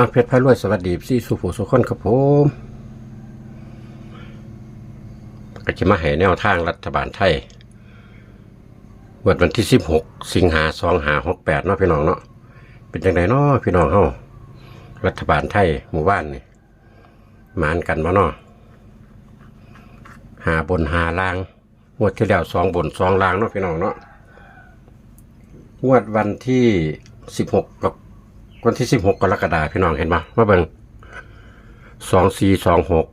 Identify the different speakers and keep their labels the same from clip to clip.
Speaker 1: อาเพชรพารวยสวัสดีพี่สุภูสุคนครับผมก็จะมาให้แนวทางรัฐบาลไทยวันวันที่สิบหกสิงหาสองหาหกแปดเนาะพี่น้องเนาะเป็นยังไงเนาะพี่น้องเฮารัฐบาลไทยหมู่บ้านนี่หมานกันบ่เนาะหาบนหาล่างงวดที่แล้วสองบนสองล่างเนาะพี่น้องเนาะงวดวันที่สิบหกกับ วันที่สิบหกกรกฎาคมพี่น้องเห็นปะมาเบิ่งสองสี่สองหก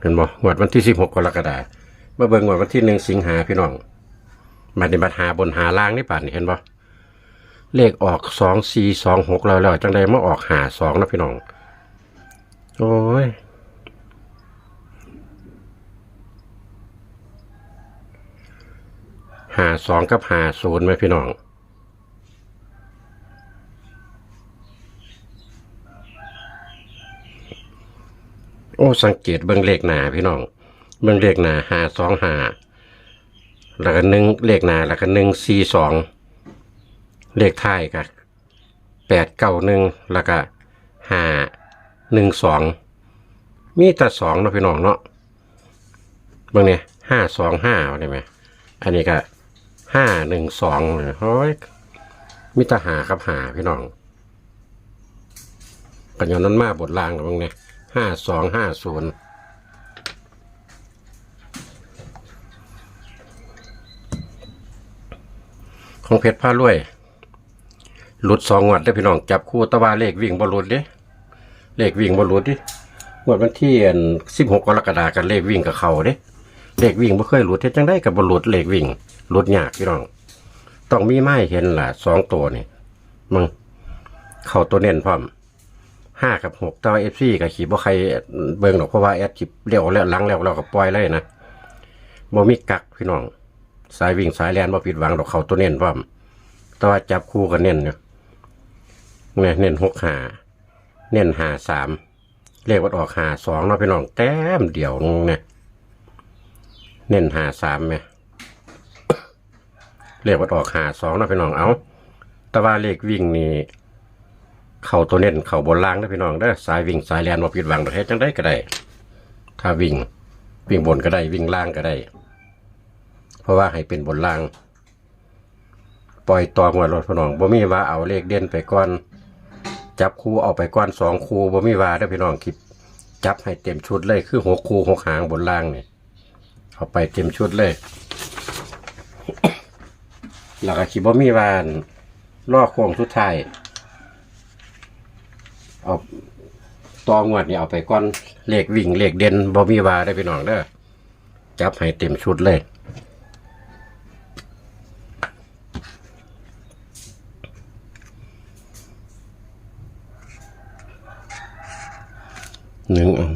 Speaker 1: เห็นบ่งวดวันที่สิบหกกรกฎาคมมาเบิ่งงวดวันที่หนึ่งสิงหาพี่น้องมาในบัตหาบนหาล่างนี่ป่านเห็นบ่เลขออกสองสี่สองหกแล้วแล้วจังใดมาออกหาสองนะพี่น้องโอ้ยหาสองกับหาศูนย์ไหมพี่น้อง โอ้สังเกตเบิ่งเลขหนาพี่น้องเบิ่งเลขหนาหาสองหาแล้วก็หนึ่งเลขหนาแล้วก็หนึ่งสี่สองเลขท้ายก็แปดเก้าหนึ่งแล้วก็ห้าหนึ่งสองมีแต่สองเนาะพี่น้องเนาะเบิ่งเนี่ยห้าสองห้าได้ไหมอันนี้ก็ห้าหนึ่งสองเลยโอ้ยมีแต่หากับหาพี่น้องกันยอนนั้นมาบทล่างกับเบิ่งเนี่ย ห้าสองห้าศูนย์ของเพชรผ้ารวย หลุดสองงวดได้พี่น้อง จับคู่ตะวาเลขวิ่งบอลุดเด้เลขวิ่งบอลลุดดิงวดวันที่สิบหกกรกฎากันเลขวิ่งกับเขาเด้เลขวิ่งบ่เคยหลุดเฮ็ดจังได้กับบอลลุดเลขวิ่งหลุดยากพี่น้อง ต้องมีไม้เห็นล่ะสองตัวนี่มึงเข้าตัวเน้นพร้อม ห้ากับหกแต่ว่าเอฟซีกับขีบ่ใครเบิ่งหรอกเพราะว่าแอดจิบเลี้ยวแล้วหลังแล้วเราก็ปล่อยเลยนะบ่มีกักพี่น้อง สายวิ่งสายแลนบ่ผิดหวังดอกเขาตัวเน้นพร้อมแต่ว่าจับคู่กันเน้นเนี่ยเนี่ยเน้นหกหาเน้นหาสามเลขวัดออกหาสองเนาะพี่น้องแต้มเดี่ยวเนี่ยเน้นหาสามไหมเลขวัดออกหาสองเนาะพี่น้องเอาแต่ว่าเลขวิ่งนี่ เข่าตัวเน้นเข่าบนล่างนะพี่น้องเด้สายวิ่งสายแลนมาผิดหวังประเทศจังได้ก็ได้ ถ้าวิ่งวิ่งบนก็ได้วิ่งล่างก็ได้ เพราะว่าให้เป็นบนล่าง ปล่อยตองว่ารถพี่น้องบ่มีว่าเอาเลขเด่นไปก่อน จับคู่เอาไปก่อนสองคู่บ่มีว่าเด้พี่น้องคลิปจับให้เต็มชุดเลยคือหกคู่หกหางบนล่างเนี่ยเอาไปเต็มชุดเลยแล้วก็คิดบ่มีว่าล่อโค้งสุดท้าย เอาตองวดนี่เอาไปก้อนเลขวิ่งเลขเด่นบ่มีวาได้พี่น้องเด้อจับให้เต็มชุดเลยหนึ่งเอา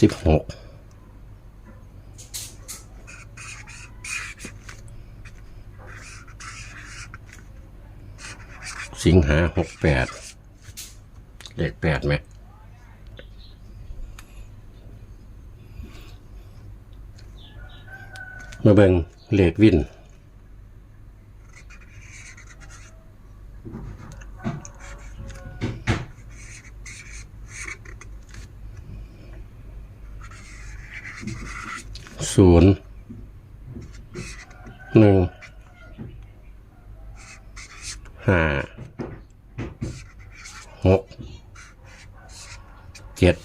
Speaker 1: สิบหก สิงหาหกแปดเลขแปดไหมมาเบิ่งเลขวินศูนย์หนึ่งห้า หกเจ็ด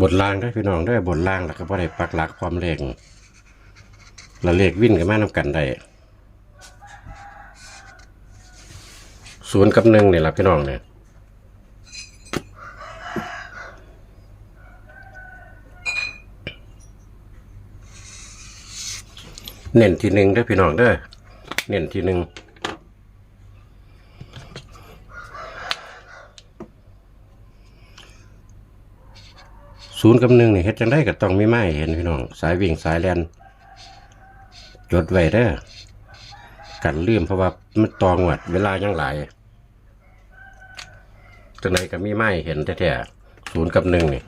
Speaker 1: บทล่างได้พี่น้องได้บทล่างแล้วก็บ่ได้ปักหลักความเลงแล้วเลขวิ่นกันมานำกันได้ศูนย์กับหนึ่งนี่แหละพี่น้องเนี่ยเน้นที่หนึ่งได้พี่น้องเด้เน้นที่หนึ่ง ศูนย์กับหนึ่งนี่เฮ็ดจังได้ก็ต้องมีไม้เห็นพี่น้อง สายวิ่งสายแลนจดไว้เด้อกันลืมเพราะว่ามันตองหวัดเวลายังหลายจังไดก็มีไม้เห็นแท้ๆศูนย์กับหนึ่งนี่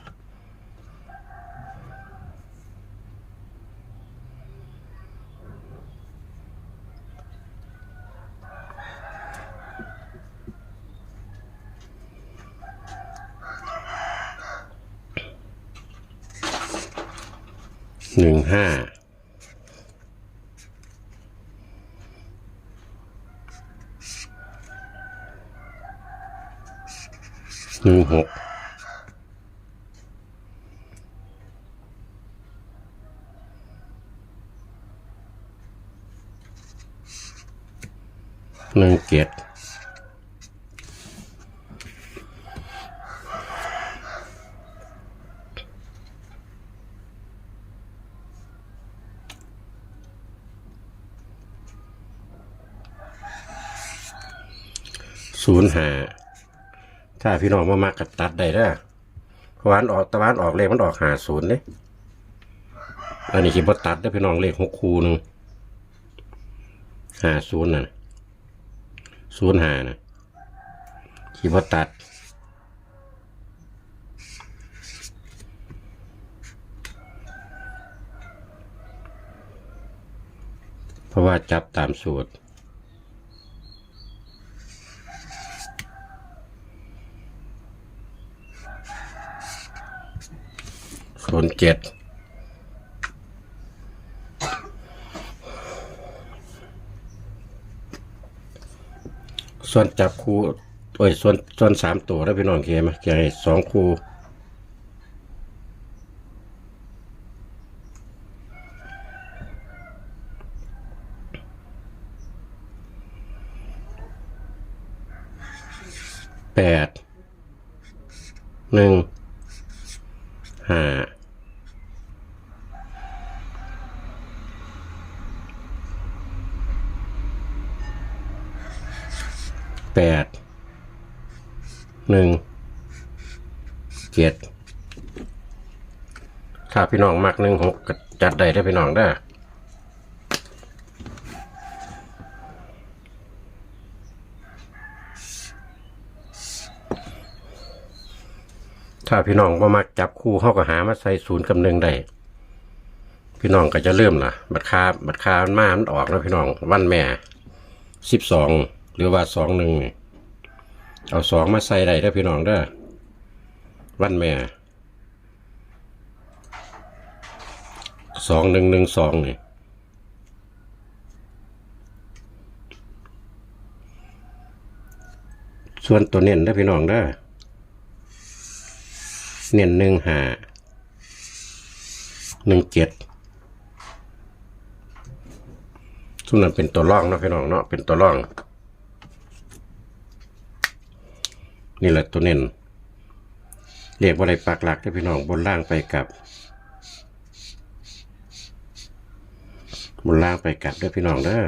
Speaker 1: หนึ่งห้าหนึ่งหกหนึ่งเจ็ด ศูนย์หาถ้าพี่น้องมามากกัตัดได้เด้อเพราะวันออกตะวันออกเลขมันออกหาศูนย์เด้อันนี้คิดว่าตัดได้พี่น้องเลขหกคูนึงหาศูนย์น่ะศูนย์หานะคิดว่าตัดเพราะว่าจับตามสูตร ศูนย์เจ็ดส่วนจับคู่โอ้ยส่วนส่วนสามตัวแล้วพี่น้องเคไหมเคให้สองคู่แปดหนึ่งห้า แปดหนึ่งเจ็ดถ้าพี่น้องมักหนึ่งหกก็จัดได้ได้อพี่น้องได้ถ้าพี่น้องว่ามักจับคู่เข้าก็หามาใส่ศูนย์กับหนึ่งได้พี่น้องก็จะเริ่มล่ะ บัตรคาบัตรคามันมามันออกแล้วพี่น้องวันแม่สิบสอง หรือว่าสองหนึ่งนี่เอาสองมาใส่ได้เด้อพี่น้องเด้อวันแม่สองหนึ่งหนึ่งสองนี่ส่วนตัวเน้นเด้อพี่น้องเด้อเน้นหนึ่งหาหนึ่งเจ็ดซุ่มนั้นเป็นตัวร่องเนาะพี่น้องเนาะเป็นตัวร่อง นี่แหละตัวเน้นเรียกว่าอะไรปากหลักที่พี่น้องบนล่างไปกลับบนล่างไปกลับด้วยพี่น้องเด้อ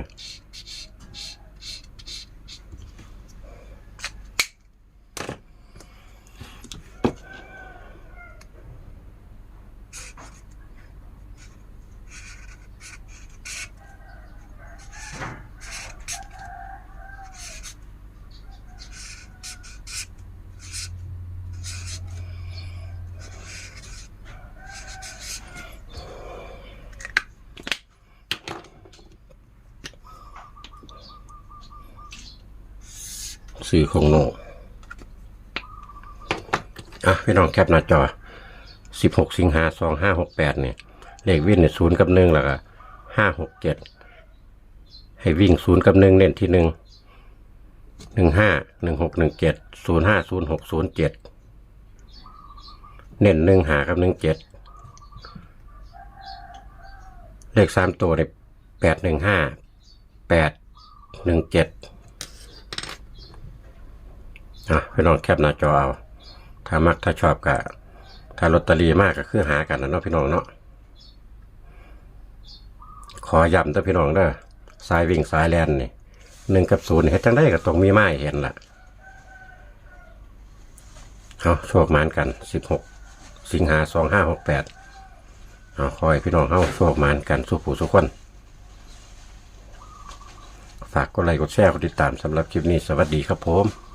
Speaker 1: สื่อของโนอะพี่น้องแคปหน้าจอสิบหกสิงหาสองห้าหกแปดเนี่ย เลขวิ่งเนี่ยศูนย์กับหนึ่งแล้วก็ห้าหกเจ็ดให้วิ่งศูนย์กับหนึ่งเน้นที่หนึ่งหนึ่งห้าหนึ่งหกหนึ่งเจ็ดศูนย์ห้าศูนย์หกศูนย์เจ็ดเน้นหนึ่งหากับหนึ่งเจ็ดเลขสามตัวเนี่ยแปดหนึ่งห้าแปดหนึ่งเจ็ด อะพี่น้องแคปหน้าจอเอาถ้ามักถ้าชอบก็ถ้าลอตเตอรี่มากก็คือหากันนะเนาะพี่น้องเนาะขอย้ำเด้อพี่น้องเด้อสายวิ่งสายแลนนี่หนึ่งกับศูนย์เฮ็ดจังได้ก็ต้องมีไม้เห็นล่ะเอาโชคหมานกันสิบหกสิงหาสองห้าหกแปดเอาคอยพี่น้องเข้าโชคหมานกันสู้ผู้สุกคน ฝากกดไลค์กดแชร์กดติดตามสำหรับคลิปนี้สวัสดีครับผม